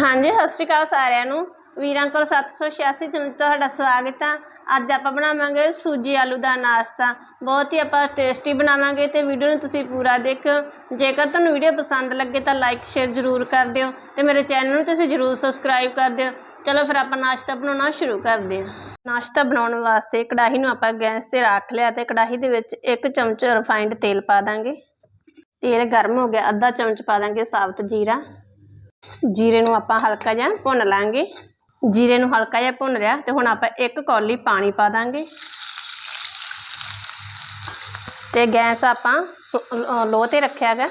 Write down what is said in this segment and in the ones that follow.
ਹਾਂਜੀ, ਸਤਿ ਸ਼੍ਰੀ ਅਕਾਲ ਸਾਰਿਆਂ ਨੂੰ। ਵੀਰਾਂ ਕੋਲ 786 ਚੈਨਲ 'ਤੇ ਤੁਹਾਡਾ ਸਵਾਗਤ ਆ। ਅੱਜ ਆਪਾਂ ਬਣਾਵਾਂਗੇ ਸੂਜੀ ਆਲੂ ਦਾ ਨਾਸ਼ਤਾ। ਬਹੁਤ ਹੀ ਆਪਾਂ ਟੇਸਟੀ ਬਣਾਵਾਂਗੇ ਤੇ ਵੀਡੀਓ ਨੂੰ ਤੁਸੀਂ ਪੂਰਾ ਦੇਖਿਓ। ਜੇਕਰ ਤੁਹਾਨੂੰ ਵੀਡੀਓ ਪਸੰਦ ਲੱਗੇ ਤਾਂ ਲਾਈਕ ਸ਼ੇਅਰ ਜ਼ਰੂਰ ਕਰ ਦਿਓ ਤੇ ਮੇਰੇ ਚੈਨਲ ਨੂੰ ਤੁਸੀਂ ਜ਼ਰੂਰ ਸਬਸਕ੍ਰਾਈਬ ਕਰ ਦਿਓ। ਚਲੋ ਫਿਰ ਆਪਾਂ ਨਾਸ਼ਤਾ ਬਣਾਉਣਾ ਸ਼ੁਰੂ ਕਰਦੇ ਹਾਂ। ਨਾਸ਼ਤਾ ਬਣਾਉਣ ਵਾਸਤੇ ਕੜਾਹੀ ਨੂੰ ਆਪਾਂ ਗੈਸ ਤੇ ਰੱਖ ਲਿਆ ਤੇ ਕੜਾਹੀ ਦੇ ਵਿੱਚ ਇੱਕ ਚਮਚ ਰਿਫਾਈਂਡ ਤੇਲ ਪਾ ਦਾਂਗੇ। ਤੇਲ ਗਰਮ ਹੋ ਗਿਆ, ਅੱਧਾ ਚਮਚ ਪਾ ਦਾਂਗੇ ਸਾਬਤ ਜੀਰਾ। ਜੀਰੇ ਨੂੰ ਆਪਾਂ ਹਲਕਾ ਜਿਹਾ ਭੁੰਨ ਲਾਂਗੇ। ਜੀਰੇ ਨੂੰ ਹਲਕਾ ਜਿਹਾ ਭੁੰਨ ਲਿਆ ਤੇ ਹੁਣ ਆਪਾਂ ਇੱਕ ਕੌਲੀ ਪਾਣੀ ਪਾ ਦਾਂਗੇ। ਤੇ ਗੈਸ ਆਪਾਂ ਲੋ ਤੇ ਰੱਖਿਆ ਗਾ।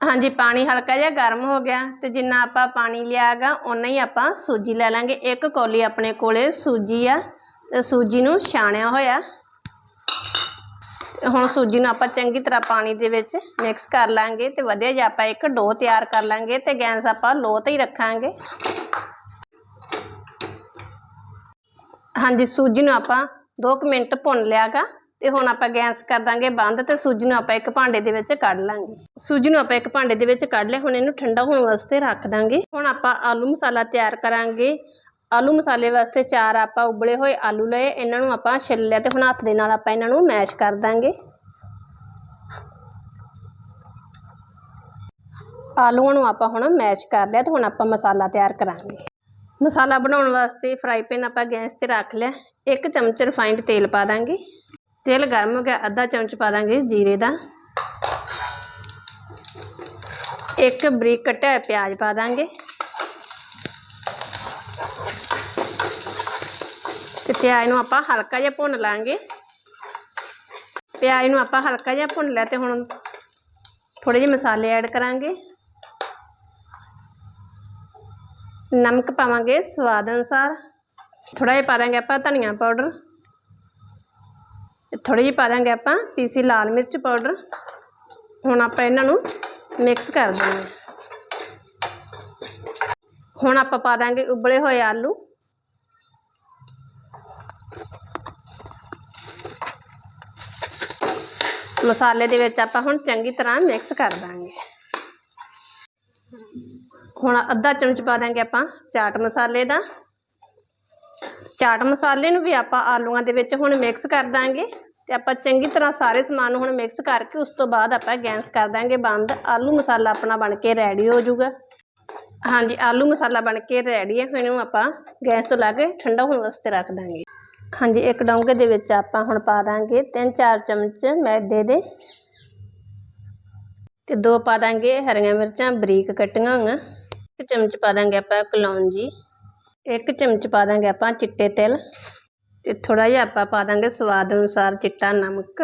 ਹਾਂਜੀ, ਪਾਣੀ ਹਲਕਾ ਜਿਹਾ ਗਰਮ ਹੋ ਗਿਆ ਤੇ ਜਿੰਨਾ ਆਪਾਂ ਪਾਣੀ ਲਿਆਗਾ ਉਨਾ ਹੀ ਆਪਾਂ ਸੂਜੀ ਲੈ ਲਾਂਗੇ। ਇੱਕ ਕੌਲੀ ਆਪਣੇ ਕੋਲੇ ਸੂਜੀ ਆ ਤੇ ਸੂਜੀ ਨੂੰ ਛਾਣਿਆ ਹੋਇਆ। ਤੇ ਹੁਣ ਸੂਜੀ ਨੂੰ ਆਪਾਂ ਚੰਗੀ ਤਰ੍ਹਾਂ ਪਾਣੀ ਦੇ ਵਿੱਚ ਮਿਕਸ ਕਰ ਲਾਂਗੇ ਤੇ ਵਧੀਆ ਜਿਹਾ ਆਪਾਂ ਇੱਕ ਡੋ ਤਿਆਰ ਕਰ ਲਾਂਗੇ ਤੇ ਗੈਸ ਆਪਾਂ ਲੋ ਤੇ ਹੀ ਰੱਖਾਂਗੇ। ਹਾਂਜੀ, ਸੂਜੀ ਨੂੰ ਆਪਾਂ 2 ਮਿੰਟ ਭੁੰਨ ਲਿਆਗਾ ਤੇ ਹੁਣ ਆਪਾਂ ਗੈਸ ਕਰ ਦਾਂਗੇ ਬੰਦ ਤੇ ਸੂਜੀ ਨੂੰ ਆਪਾਂ ਇੱਕ ਭਾਂਡੇ ਦੇ ਵਿੱਚ ਕੱਢ ਲਾਂਗੇ। ਸੂਜੀ ਨੂੰ ਆਪਾਂ ਇੱਕ ਭਾਂਡੇ ਦੇ ਵਿੱਚ ਕੱਢ ਲਿਆ, ਹੁਣ ਇਹਨੂੰ ਠੰਡਾ ਹੋਣ ਵਾਸਤੇ ਰੱਖ ਦਾਂਗੇ। ਹੁਣ ਆਪਾਂ ਆਲੂ ਮਸਾਲਾ ਤਿਆਰ ਕਰਾਂਗੇ। ਆਲੂ ਮਸਾਲੇ ਵਾਸਤੇ ਚਾਰ ਆਪਾਂ ਉਬਲੇ ਹੋਏ ਆਲੂ ਲਏ, ਇਹਨਾਂ ਨੂੰ ਆਪਾਂ ਛਿੱਲ ਲਿਆ ਤੇ ਹੁਣ ਹੱਥ ਦੇ ਨਾਲ ਆਪਾਂ ਇਹਨਾਂ ਨੂੰ ਮੈਸ਼ ਕਰ ਦਾਂਗੇ। ਆਲੂਆਂ ਨੂੰ ਆਪਾਂ ਹੁਣ ਮੈਸ਼ ਕਰ ਲਿਆ ਤੇ ਹੁਣ ਆਪਾਂ ਮਸਾਲਾ ਤਿਆਰ ਕਰਾਂਗੇ। ਮਸਾਲਾ ਬਣਾਉਣ ਵਾਸਤੇ ਫਰਾਈ ਪੈਨ ਆਪਾਂ ਗੈਸ ਤੇ ਰੱਖ ਲਿਆ, ਇੱਕ ਚਮਚ ਰਿਫਾਈਂਡ ਤੇਲ ਪਾ ਦਾਂਗੇ। ਤੇਲ ਗਰਮ ਹੋ ਗਿਆ, ਅੱਧਾ ਚਮਚ ਪਾ ਦਾਂਗੇ ਜੀਰੇ ਦਾ। ਇੱਕ ਬਰੀਕ ਕੱਟਿਆ ਹੋਇਆ ਪਿਆਜ਼ ਪਾ ਦਾਂਗੇ। ਪਿਆਜ਼ ਨੂੰ ਆਪਾਂ ਹਲਕਾ ਜਿਹਾ ਭੁੰਨ ਲਾਂਗੇ। ਪਿਆਜ਼ ਨੂੰ ਆਪਾਂ ਹਲਕਾ ਜਿਹਾ ਭੁੰਨ ਲਿਆ ਤੇ ਹੁਣ ਥੋੜੇ ਜਿਹੇ ਮਸਾਲੇ ਐਡ ਕਰਾਂਗੇ। ਨਮਕ ਪਾਵਾਂਗੇ ਸਵਾਦ ਅਨੁਸਾਰ। ਥੋੜਾ ਜਿਹਾ ਪਾ ਦਾਂਗੇ ਆਪਾਂ ਧਨੀਆ ਪਾਊਡਰ। ਥੋੜੀ ਜਿਹੀ ਪਾ ਦਾਂਗੇ ਆਪਾਂ ਪੀਸੀ ਲਾਲ ਮਿਰਚ ਪਾਊਡਰ। ਹੁਣ ਆਪਾਂ ਇਹਨਾਂ ਨੂੰ ਮਿਕਸ ਕਰ ਦਾਂਗੇ ਹੁਣ ਆਪਾਂ ਪਾ ਦਾਂਗੇ ਉਬਲੇ ਹੋਏ ਆਲੂ। ਮਸਾਲੇ ਦੇ ਵਿੱਚ ਆਪਾਂ ਹੁਣ ਚੰਗੀ ਤਰ੍ਹਾਂ ਮਿਕਸ ਕਰ ਦਾਂਗੇ। ਹੁਣ ਅੱਧਾ ਚਮਚ ਪਾ ਦਾਂਗੇ ਆਪਾਂ ਚਾਟ ਮਸਾਲੇ ਦਾ। ਚਾਟ ਮਸਾਲੇ ਨੂੰ ਵੀ ਆਪਾਂ ਆਲੂਆਂ ਦੇ ਵਿੱਚ ਹੁਣ ਮਿਕਸ ਕਰ ਦਾਂਗੇ ਤੇ ਆਪਾਂ ਚੰਗੀ ਤਰ੍ਹਾਂ ਸਾਰੇ ਸਮਾਨ ਨੂੰ ਹੁਣ ਮਿਕਸ ਕਰਕੇ ਉਸ ਤੋਂ ਬਾਅਦ ਆਪਾਂ ਗੈਸ ਕਰ ਦਾਂਗੇ ਬੰਦ। ਆਲੂ ਮਸਾਲਾ ਆਪਣਾ ਬਣ ਕੇ ਰੈਡੀ ਹੋ ਜਾਊਗਾ। ਹਾਂਜੀ, ਆਲੂ ਮਸਾਲਾ ਬਣ ਕੇ ਰੈਡੀ ਹੈ। ਇਹਨੂੰ ਆਪਾਂ ਗੈਸ ਤੋਂ ਲਾ ਕੇ ਠੰਡਾ ਹੋਣ ਵਾਸਤੇ ਰੱਖ ਦਾਂਗੇ। ਹਾਂਜੀ, ਇੱਕ ਡੋਂਗੇ ਦੇ ਵਿੱਚ ਆਪਾਂ ਹੁਣ ਪਾ ਦਾਂਗੇ 3-4 ਚਮਚ ਮੈਦੇ ਦੇ। ਤੇ ਦੋ ਪਾ ਦਾਂਗੇ ਹਰੀਆਂ ਮਿਰਚਾਂ, ਬਰੀਕ ਕੱਟੀਆਂ ਹੋਈਆਂ। ਇੱਕ ਚਮਚ ਪਾ ਦਾਂਗੇ ਆਪਾਂ ਕਲੌਂਜੀ ਇੱਕ ਚਮਚ ਪਾ ਦਾਂਗੇ ਆਪਾਂ ਚਿੱਟੇ ਤਿਲ। ਤੇ ਥੋੜਾ ਜਿਹਾ ਆਪਾਂ ਪਾ ਦਾਂਗੇ ਸਵਾਦ ਅਨੁਸਾਰ ਚਿੱਟਾ ਨਮਕ।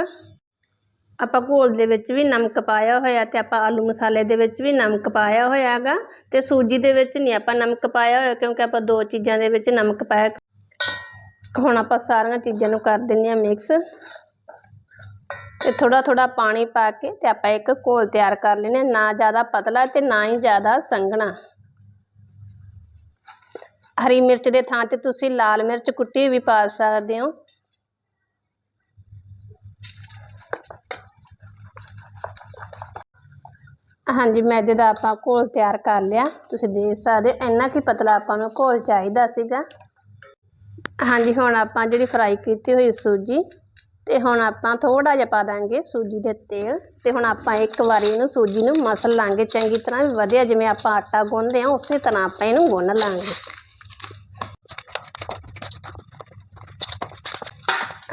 ਆਪਾਂ ਘੋਲ ਦੇ ਵਿੱਚ ਵੀ ਨਮਕ ਪਾਇਆ ਹੋਇਆ ਤੇ ਆਪਾਂ ਆਲੂ ਮਸਾਲੇ ਦੇ ਵਿੱਚ ਵੀ ਨਮਕ ਪਾਇਆ ਹੋਇਆ ਹੈਗਾ ਤੇ ਸੂਜੀ ਦੇ ਵਿੱਚ ਨਹੀਂ ਆਪਾਂ ਨਮਕ ਪਾਇਆ ਹੋਇਆ ਕਿਉਂਕਿ ਆਪਾਂ ਦੋ ਚੀਜ਼ਾਂ ਦੇ ਵਿੱਚ ਨਮਕ ਪਾਇਆ ਹੁਣ ਆਪਾਂ ਸਾਰੀਆਂ ਚੀਜ਼ਾਂ ਨੂੰ ਕਰ ਦਿੰਦੇ ਹਾਂ ਮਿਕਸ ਤੇ ਥੋੜਾ ਥੋੜਾ ਪਾਣੀ ਪਾ ਕੇ ਤੇ ਆਪਾਂ ਇੱਕ ਘੋਲ ਤਿਆਰ ਕਰ ਲੈਨੇ ਨਾ ਜ਼ਿਆਦਾ ਪਤਲਾ ਤੇ ਨਾ ਹੀ ਜ਼ਿਆਦਾ ਸੰਘਣਾ। ਹਰੀ ਮਿਰਚ ਦੇ ਥਾਂ ਤੇ ਤੁਸੀਂ ਲਾਲ ਮਿਰਚ ਕੁੱਟੀ ਵੀ ਪਾ ਸਕਦੇ ਹੋ। ਹਾਂਜੀ, ਮੈਦੇ ਦਾ ਆਪਾਂ ਘੋਲ ਤਿਆਰ ਕਰ ਲਿਆ। ਤੁਸੀਂ ਦੇਖ ਸਕਦੇ ਇੰਨਾ ਕੀ ਪਤਲਾ ਆਪਾਂ ਨੂੰ ਘੋਲ ਚਾਹੀਦਾ ਸੀਗਾ। ਹਾਂਜੀ, ਹੁਣ ਆਪਾਂ ਜਿਹੜੀ ਫਰਾਈ ਕੀਤੀ ਹੋਈ ਸੂਜੀ, ਤੇ ਹੁਣ ਆਪਾਂ ਥੋੜਾ ਜਿਹਾ ਪਾ ਦਾਂਗੇ ਸੂਜੀ ਦੇ ਤੇਲ, ਤੇ ਹੁਣ ਆਪਾਂ ਇੱਕ ਵਾਰੀ ਇਹਨੂੰ ਸੂਜੀ ਨੂੰ ਮਸਲ ਲਾਂਗੇ, ਚੰਗੀ ਤਰ੍ਹਾਂ ਵਧੀਆ, ਜਿਵੇਂ ਆਪਾਂ ਆਟਾ ਗੁੰਨਦੇ ਆ ਉਸੇ ਤਰ੍ਹਾਂ ਆਪਾਂ ਇਹਨੂੰ ਗੁੰਨ ਲਾਂਗੇ।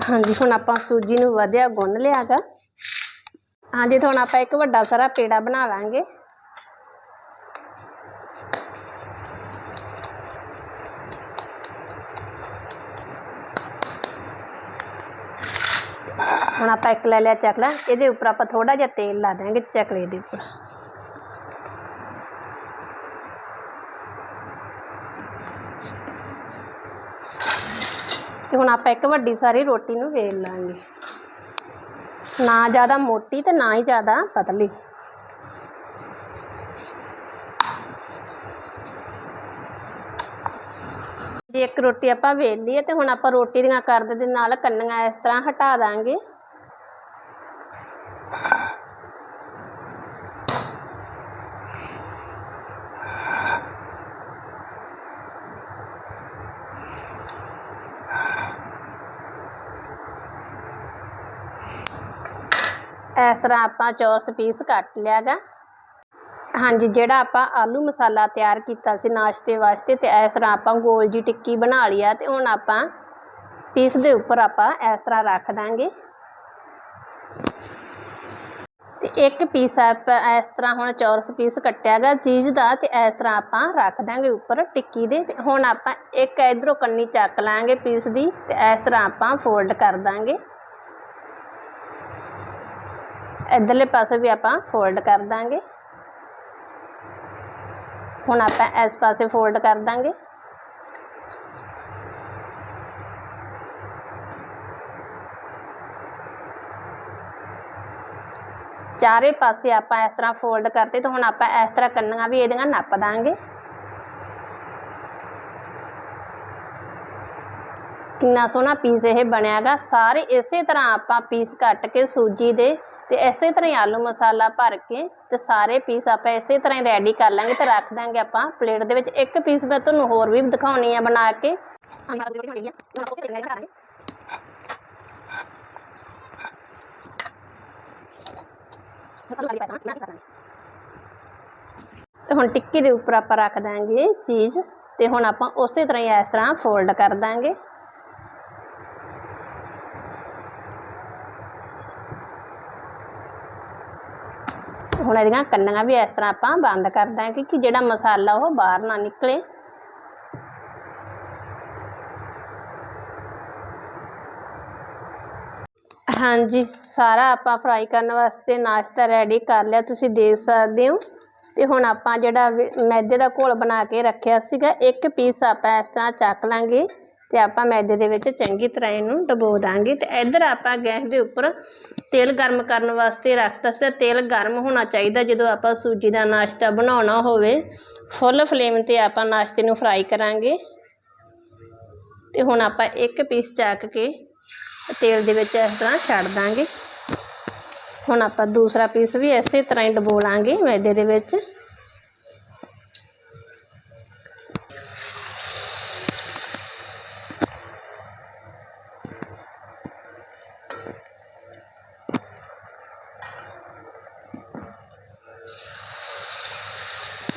ਹਾਂਜੀ, ਹੁਣ ਆਪਾਂ ਸੂਜੀ ਨੂੰ ਵਧੀਆ ਗੁੰਨ ਲਿਆਗਾ। ਹਾਂਜੀ ਹੁਣ ਆਪਾਂ ਇੱਕ ਵੱਡਾ ਸਾਰਾ ਪੇੜਾ ਬਣਾ ਲਾਂਗੇ। ਹੁਣ ਆਪਾਂ ਇੱਕ ਲੈ ਲਿਆ ਚਕਲਾ ਇਹਦੇ ਉੱਪਰ ਆਪਾਂ ਥੋੜਾ ਜਿਹਾ ਤੇਲ ਲਾ ਦਾਂਗੇ ਚਕਲੇ ਦੇ ਉੱਪਰ। ਤੇ ਹੁਣ ਆਪਾਂ ਇੱਕ ਵੱਡੀ ਸਾਰੀ ਰੋਟੀ ਨੂੰ ਵੇਲ ਲਾਂਗੇ। ਨਾ ਜ਼ਿਆਦਾ ਮੋਟੀ ਤੇ ਨਾ ਹੀ ਜ਼ਿਆਦਾ ਪਤਲੀ। ਇੱਕ ਰੋਟੀ ਆਪਾਂ ਵੇਲ ਲਈ ਤੇ ਹੁਣ ਆਪਾਂ ਰੋਟੀ ਦੀਆਂ ਕਰਦ ਦੇ ਨਾਲ ਕੰਨੀਆਂ ਇਸ ਤਰ੍ਹਾਂ ਹਟਾ ਦਾਂਗੇ। ਇਸ ਤਰ੍ਹਾਂ ਆਪਾਂ ਚੌਰਸ ਪੀਸ ਕੱਟ ਲਿਆਗਾ। ਹਾਂਜੀ, ਜਿਹੜਾ ਆਪਾਂ ਆਲੂ ਮਸਾਲਾ ਤਿਆਰ ਕੀਤਾ ਸੀ ਨਾਸ਼ਤੇ ਵਾਸਤੇ ਤੇ ਇਸ ਤਰ੍ਹਾਂ ਆਪਾਂ ਗੋਲ ਜੀ ਟਿੱਕੀ ਬਣਾ ਲਈ ਆ ਤੇ ਹੁਣ ਆਪਾਂ ਪੀਸ ਦੇ ਉੱਪਰ ਆਪਾਂ ਇਸ ਤਰ੍ਹਾਂ ਰੱਖ ਦਾਂਗੇ। ਤੇ ਇੱਕ ਪੀਸ ਆਪਾਂ ਇਸ ਤਰ੍ਹਾਂ ਹੁਣ ਚੌਰਸ ਪੀਸ ਕੱਟਿਆ ਗਾ ਚੀਜ਼ ਦਾ ਤੇ ਇਸ ਤਰ੍ਹਾਂ ਆਪਾਂ ਰੱਖ ਦਾਂਗੇ ਉੱਪਰ ਟਿੱਕੀ ਦੇ ਤੇ ਹੁਣ ਆਪਾਂ ਇੱਕ ਇਧਰੋਂ ਕੰਨੀ ਚੱਕ ਲਾਂਗੇ ਪੀਸ ਦੀ ਤੇ ਇਸ ਤਰ੍ਹਾਂ ਆਪਾਂ ਫੋਲਡ ਕਰ ਦਾਂਗੇ। ਇਧਰਲੇ ਪਾਸੇ ਵੀ ਆਪਾਂ ਫੋਲਡ ਕਰ ਦਾਂਗੇ। ਹੁਣ ਆਪਾਂ ਇਸ ਪਾਸੇ ਫੋਲਡ ਕਰ ਦਾਂਗੇ। ਚਾਰੇ ਪਾਸੇ ਆਪਾਂ ਇਸ ਤਰ੍ਹਾਂ ਫੋਲਡ ਕਰਤੇ ਤੇ ਹੁਣ ਆਪਾਂ ਇਸ ਤਰ੍ਹਾਂ ਕੰਨੀਆਂ ਵੀ ਇਹਦੀਆਂ ਨੱਪ ਦਾਂਗੇ। ਕਿੰਨਾ ਸੋਹਣਾ ਪੀਸ ਇਹ ਬਣਿਆਗਾ ਸਾਰੇ ਇਸੇ ਤਰ੍ਹਾਂ ਆਪਾਂ ਪੀਸ ਕੱਟ ਕੇ ਸੂਜੀ ਦੇ ਤੇ ਇਸੇ ਤਰ੍ਹਾਂ ਹੀ ਆਲੂ ਮਸਾਲਾ ਭਰ ਕੇ ਤੇ ਸਾਰੇ ਪੀਸ ਆਪਾਂ ਇਸੇ ਤਰ੍ਹਾਂ ਹੀ ਰੈਡੀ ਕਰ ਲਾਂਗੇ ਤੇ ਰੱਖ ਦਾਂਗੇ ਆਪਾਂ ਪਲੇਟ ਦੇ ਵਿੱਚ। ਇੱਕ ਪੀਸ ਮੈਂ ਤੁਹਾਨੂੰ ਹੋਰ ਵੀ ਦਿਖਾਉਣੀ ਆ ਬਣਾ ਕੇ। ਤੇ ਹੁਣ ਟਿੱਕੀ ਦੇ ਉੱਪਰ ਆਪਾਂ ਰੱਖ ਦਾਂਗੇ ਚੀਜ਼, ਤੇ ਹੁਣ ਆਪਾਂ ਉਸੇ ਤਰ੍ਹਾਂ ਹੀ ਇਸ ਤਰ੍ਹਾਂ ਫੋਲਡ ਕਰ ਦਾਂਗੇ। ਹੁਣ ਇਹਦੀਆਂ ਕੰਨੀਆਂ ਵੀ ਇਸ ਤਰ੍ਹਾਂ ਆਪਾਂ ਬੰਦ ਕਰ ਦਾਂਗੇ ਕਿ ਜਿਹੜਾ ਮਸਾਲਾ ਉਹ ਬਾਹਰ ਨਾ ਨਿਕਲੇ। ਹਾਂਜੀ, ਸਾਰਾ ਆਪਾਂ ਫਰਾਈ ਕਰਨ ਵਾਸਤੇ ਨਾਸ਼ਤਾ ਰੈਡੀ ਕਰ ਲਿਆ, ਤੁਸੀਂ ਦੇਖ ਸਕਦੇ ਹੋ। ਤੇ ਹੁਣ ਆਪਾਂ ਜਿਹੜਾ ਮੈਦੇ ਦਾ ਘੋਲ ਬਣਾ ਕੇ ਰੱਖਿਆ ਸੀਗਾ, ਇੱਕ ਪੀਸ ਆਪਾਂ ਇਸ ਤਰ੍ਹਾਂ ਚੱਕ ਲਾਂਗੇ। ਤੇ ਆਪਾਂ ਮੈਦੇ ਦੇ ਵਿੱਚ ਚੰਗੀ ਤਰ੍ਹਾਂ ਇਹਨੂੰ ਡਬੋ ਦਾਂਗੇ ਤੇ ਇੱਧਰ ਆਪਾਂ ਗੈਸ ਦੇ ਉੱਪਰ ਤੇਲ ਗਰਮ ਕਰਨ ਵਾਸਤੇ ਰੱਖਤਾ ਸੀ। ਤੇਲ ਗਰਮ ਹੋਣਾ ਚਾਹੀਦਾ ਜਦੋਂ ਆਪਾਂ ਸੂਜੀ ਦਾ ਨਾਸ਼ਤਾ ਬਣਾਉਣਾ ਹੋਵੇ। ਫੁੱਲ ਫਲੇਮ ਤੇ ਆਪਾਂ ਨਾਸ਼ਤੇ ਨੂੰ ਫਰਾਈ ਕਰਾਂਗੇ। ਤੇ ਹੁਣ ਆਪਾਂ ਇੱਕ ਪੀਸ ਚੱਕ ਕੇ ਤੇਲ ਦੇ ਵਿੱਚ ਇਸ ਤਰ੍ਹਾਂ ਛੱਡ ਦਾਂਗੇ। ਹੁਣ ਆਪਾਂ ਦੂਸਰਾ ਪੀਸ ਵੀ ਇਸੇ ਤਰ੍ਹਾਂ ਹੀ ਡਬੋ ਲਾਂਗੇ ਮੈਦੇ ਦੇ ਵਿੱਚ।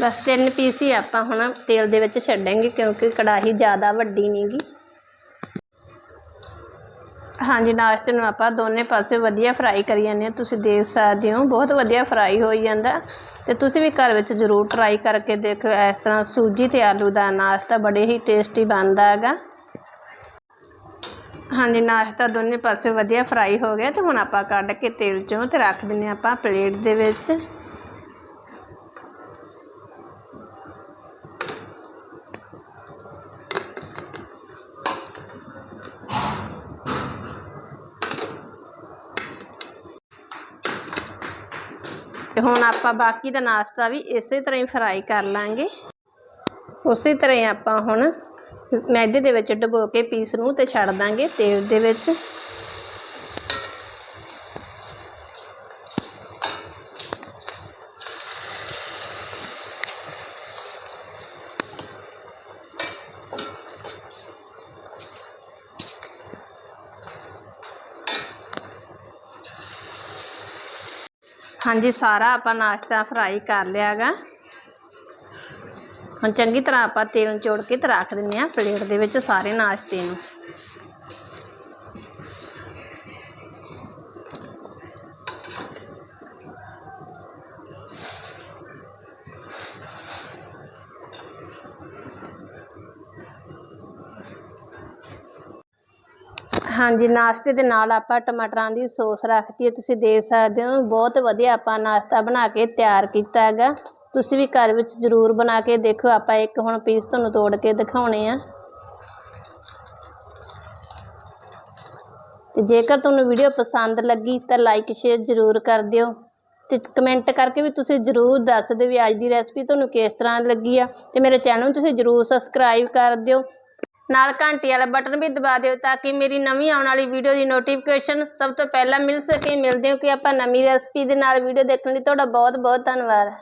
ਬਸ ਤਿੰਨ ਪੀਸ ਹੀ ਆਪਾਂ ਹੁਣ ਤੇਲ ਦੇ ਵਿੱਚ ਛੱਡਾਂਗੇ ਕਿਉਂਕਿ ਕੜਾਹੀ ਜ਼ਿਆਦਾ ਵੱਡੀ ਨਹੀਂਗੀ ਹਾਂਜੀ, ਨਾਸ਼ਤੇ ਨੂੰ ਆਪਾਂ ਦੋਨੇ ਪਾਸੇ ਵਧੀਆ ਫਰਾਈ ਕਰੀ ਜਾਂਦੇ ਹਾਂ। ਤੁਸੀਂ ਦੇਖ ਸਕਦੇ ਹੋ, ਬਹੁਤ ਵਧੀਆ ਫਰਾਈ ਹੋਈ ਜਾਂਦਾ। ਤੇ ਤੁਸੀਂ ਵੀ ਘਰ ਵਿੱਚ ਜ਼ਰੂਰ ਟਰਾਈ ਕਰਕੇ ਦੇਖੋ ਇਸ ਤਰ੍ਹਾਂ ਸੂਜੀ ਤੇ ਆਲੂ ਦਾ ਨਾਸ਼ਤਾ ਬੜੇ ਹੀ ਟੇਸਟੀ ਬਣਦਾ ਹੈਗਾ। ਹਾਂਜੀ, ਨਾਸ਼ਤਾ ਦੋਨੇ ਪਾਸੇ ਵਧੀਆ ਫਰਾਈ ਹੋ ਗਿਆ ਤੇ ਹੁਣ ਆਪਾਂ ਕੱਢ ਕੇ ਤੇਲ ਚੋਂ ਤੇ ਰੱਖ ਦਿੰਨੇ ਆਪਾਂ ਪਲੇਟ ਦੇ ਵਿੱਚ। ਤੇ ਹੁਣ ਆਪਾਂ ਬਾਕੀ ਦਾ ਨਾਸ਼ਤਾ ਵੀ ਇਸੇ ਤਰ੍ਹਾਂ ਹੀ ਫਰਾਈ ਕਰ ਲਾਂਗੇ। ਉਸੇ ਤਰ੍ਹਾਂ ਹੀ ਆਪਾਂ ਹੁਣ ਮੈਦੇ ਦੇ ਵਿੱਚ ਡੁਬੋ ਕੇ ਪੀਸ ਨੂੰ ਤੇ ਛੱਡ ਦਾਂਗੇ ਤੇਲ ਦੇ ਵਿੱਚ। ਹਾਂਜੀ, ਸਾਰਾ ਆਪਾਂ ਨਾਸ਼ਤਾ ਫਰਾਈ ਕਰ ਲਿਆ ਗਾ ਹੁਣ ਚੰਗੀ ਤਰ੍ਹਾਂ ਆਪਾਂ ਤੇਲ ਚੋੜ ਕੇ ਤੇ ਰੱਖ ਦਿੰਦੇ ਆ ਪਲੇਟ ਦੇ ਵਿੱਚ ਸਾਰੇ ਨਾਸ਼ਤੇ ਨੂੰ। ਹਾਂਜੀ, ਨਾਸ਼ਤੇ ਦੇ ਨਾਲ ਆਪਾਂ ਟਮਾਟਰਾਂ ਦੀ ਸੌਸ ਰੱਖਤੀ ਹੈ, ਤੁਸੀਂ ਦੇਖ ਸਕਦੇ ਹੋ, ਬਹੁਤ ਵਧੀਆ ਆਪਾਂ ਨਾਸ਼ਤਾ ਬਣਾ ਕੇ ਤਿਆਰ ਕੀਤਾ ਹੈਗਾ। ਤੁਸੀਂ ਵੀ ਘਰ ਵਿੱਚ ਜ਼ਰੂਰ ਬਣਾ ਕੇ ਦੇਖੋ, ਆਪਾਂ ਇੱਕ ਹੁਣ ਪੀਸ ਤੁਹਾਨੂੰ ਤੋੜ ਕੇ ਦਿਖਾਉਣੇ ਆ। ਤੇ ਜੇਕਰ ਤੁਹਾਨੂੰ ਵੀਡੀਓ ਪਸੰਦ ਲੱਗੀ, ਤਾਂ ਲਾਈਕ ਸ਼ੇਅਰ ਜ਼ਰੂਰ ਕਰ ਦਿਓ। ਤੇ ਕਮੈਂਟ ਕਰਕੇ ਵੀ ਤੁਸੀਂ ਜ਼ਰੂਰ ਦੱਸ ਦਿਓ ਵੀ ਅੱਜ ਦੀ ਰੈਸਪੀ ਤੁਹਾਨੂੰ ਕਿਸ ਤਰ੍ਹਾਂ ਲੱਗੀ ਆ। ਤੇ ਮੇਰੇ ਚੈਨਲ ਨੂੰ ਤੁਸੀਂ ਜ਼ਰੂਰ ਸਬਸਕ੍ਰਾਈਬ ਕਰ ਦਿਓ। ਨਾਲ ਘੰਟੀ ਵਾਲਾ ਬਟਨ ਵੀ ਦਬਾ ਦਿਓ ਤਾਂ ਕਿ ਮੇਰੀ ਨਵੀਂ ਆਉਣ ਵਾਲੀ ਵੀਡੀਓ ਦੀ ਨੋਟੀਫਿਕੇਸ਼ਨ ਸਭ ਤੋਂ ਪਹਿਲਾਂ ਮਿਲ ਸਕੇ। ਮਿਲਦੇ ਹੋ ਕਿ ਆਪਾਂ ਨਵੀਂ ਰੈਸਪੀ ਦੇ ਨਾਲ ਵੀਡੀਓ ਦੇਖਣ ਲਈ। ਤੁਹਾਡਾ ਬਹੁਤ ਬਹੁਤ ਧੰਨਵਾਦ।